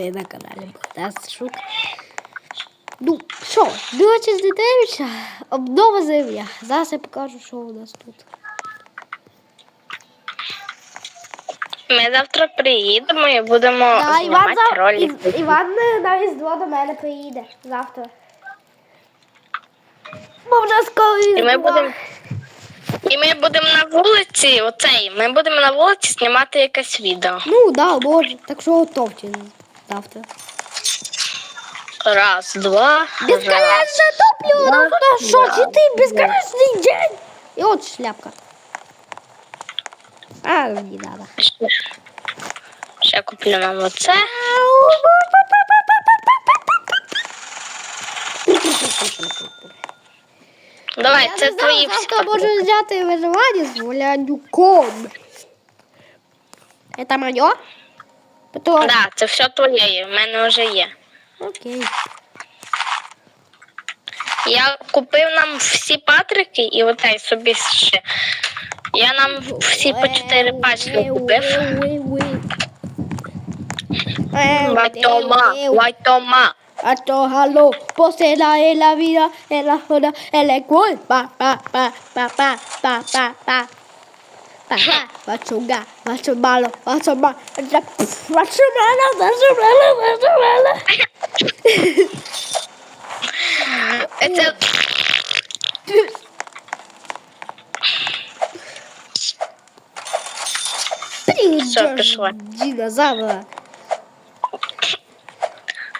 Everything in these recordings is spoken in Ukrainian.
ви на каналі Богдан Шук. Ну, що, 269, обнова земля. Зараз я покажу, що у нас тут. Ми завтра приїдемо і будемо Да, Іван, зав... ролик. Ів- Іван е, на Різдво до мене приїде завтра. Бо вже скоро І ми будемо. І ми будемо на вулиці, оцей, ми будемо на вулиці знімати якесь відео. Ну, да, може. Так що готовте ставте. Раз, два. Бесконечно топлю! Ну раз, туда шо, четыре, бесконечный день! И вот шляпка. А, не надо. Сейчас куплю нам вот это. Давай, Я це твої Завтра можу взяти виживання з Валянюком. Это мое? Петро? Да, це все твоє, в мене вже є. Окей. Я купив нам всі патрики і оцей собі ще. Я нам всі по чотири пачки купив. Вайтома, вайтома. A to halo, posela en la vida, en la joda, en la cual, pa, pa, pa, pa, pa, pa, pa, pa. Baçunga, baçumbalo, baçumba, baçumbalo, baçumbalo, baçumbalo. Это... Все, пришла. Динозавра.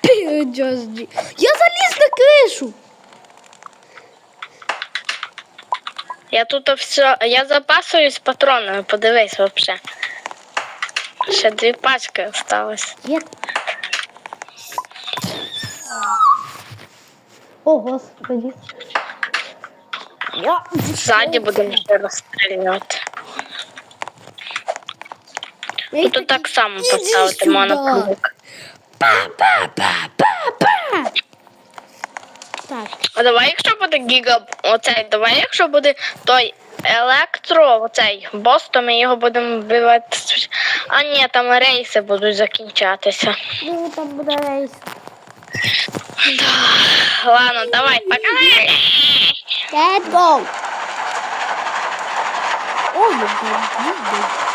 Я залез на крышу. Я тут все. Я запасуюсь патронами, подивись вообще. Ще дві пачки осталось. Є. О, господи. Я... Ззаді будемо ще розстрілювати. Тут так само поставити сюди. монокубик. А давай, якщо буде гіга, оцей, давай, якщо буде той електро, оцей бос, то ми його будемо вбивати. А ні, там рейси будуть закінчатися. ну там буде рейс. Ладно, давай, пока. Let's go. Ой, блін, блін.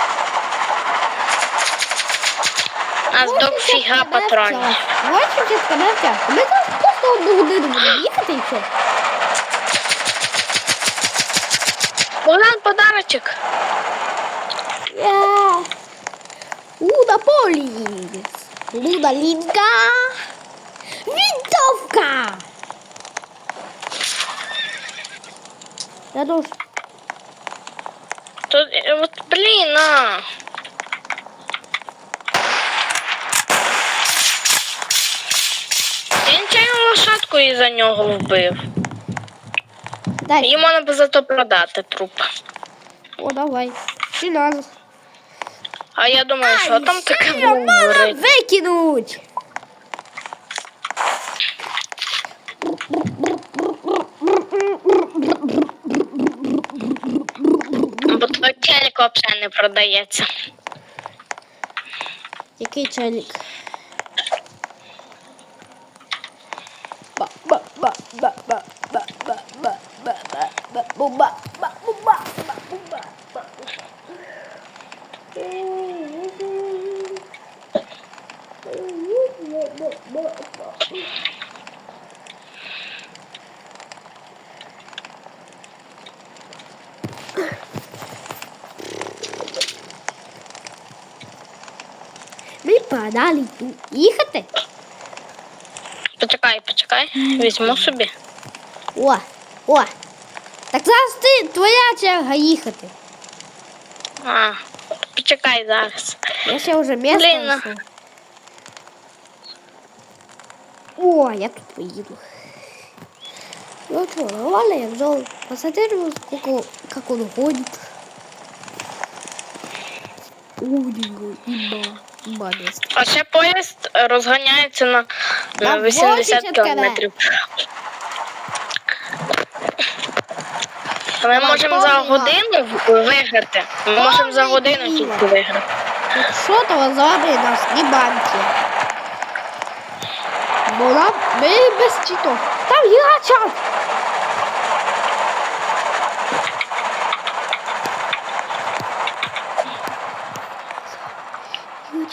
У нас дофіга патронів. Давай чуть-чуть навчати. Ми зараз просто одну годину будемо їхати і все. Богдан подарочок. Я. Луда Поліс. Луда Лінка. Вінтовка. Я дуже. Тут, е, от, блін, а. Лошадку із-за нього вбив. Дай. Її можна би зато продати труп. О, давай. Чи надо. А я думаю, що там таке було можна горить. викинуть. Бо той телек взагалі не продається. Який челік? баба, баба, баба, баба. Ми подали їхати. Почекай, почекай, візьму собі. О, о, так зараз ти твоя черга їхати. А, почекай зараз. Я ще вже місце. Блін, ну. О, я тут поїду. Ну что, нормально, я взял посмотрю, сколько, как он ходит. Удиго, иба, иба место. А ще поїзд розганяється на, на На 80 80 Та ми можемо за годину виграти. Ми можемо за годину тільки виграти. Якщо то зорі нас і банки. Була ми без читов. Там є час.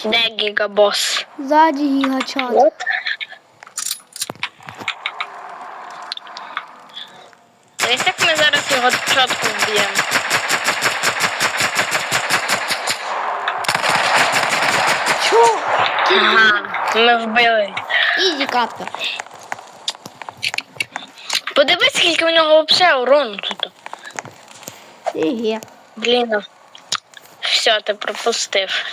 Де гігабос? Ззаді гігачат. Його чітко вб'ємо. Чо? Ага, ми вбили. Ізі катка. Подивись, скільки в нього взагалі урону тут. Еге. Блін. Все, ти пропустив.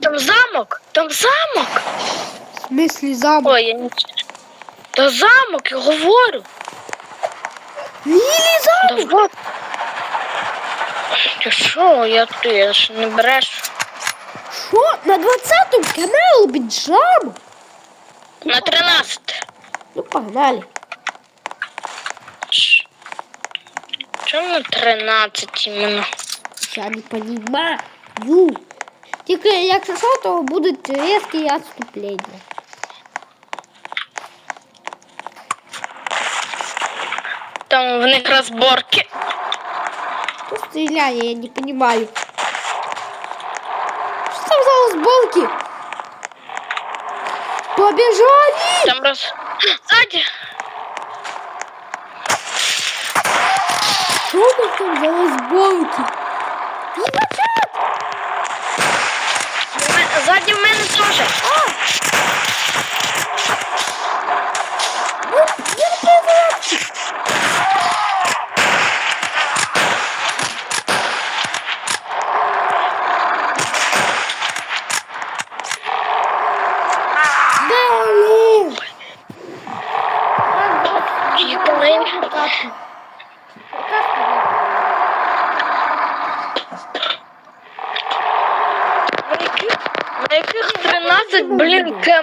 Там замок! Там замок! В смислі замок? Ой, я не. Та замок, я говорю. Да Ти що, я ти, я ж не береш. Що? На 20-му каналу під? На 13. Ну, погнали. Чому на 13 іменно? Я не понимаю. Тільки якщо що, то будуть різкі відступлення. Там в них розборки. Хто стріляє, я не понимаю. Що там за розборки? Побежали! Там роз. Ззаді! Що у них там за розборки? Гігачат! В мене- Ззаді в мене теж. А! Ну, я не понимаю. Блин! Чекай. На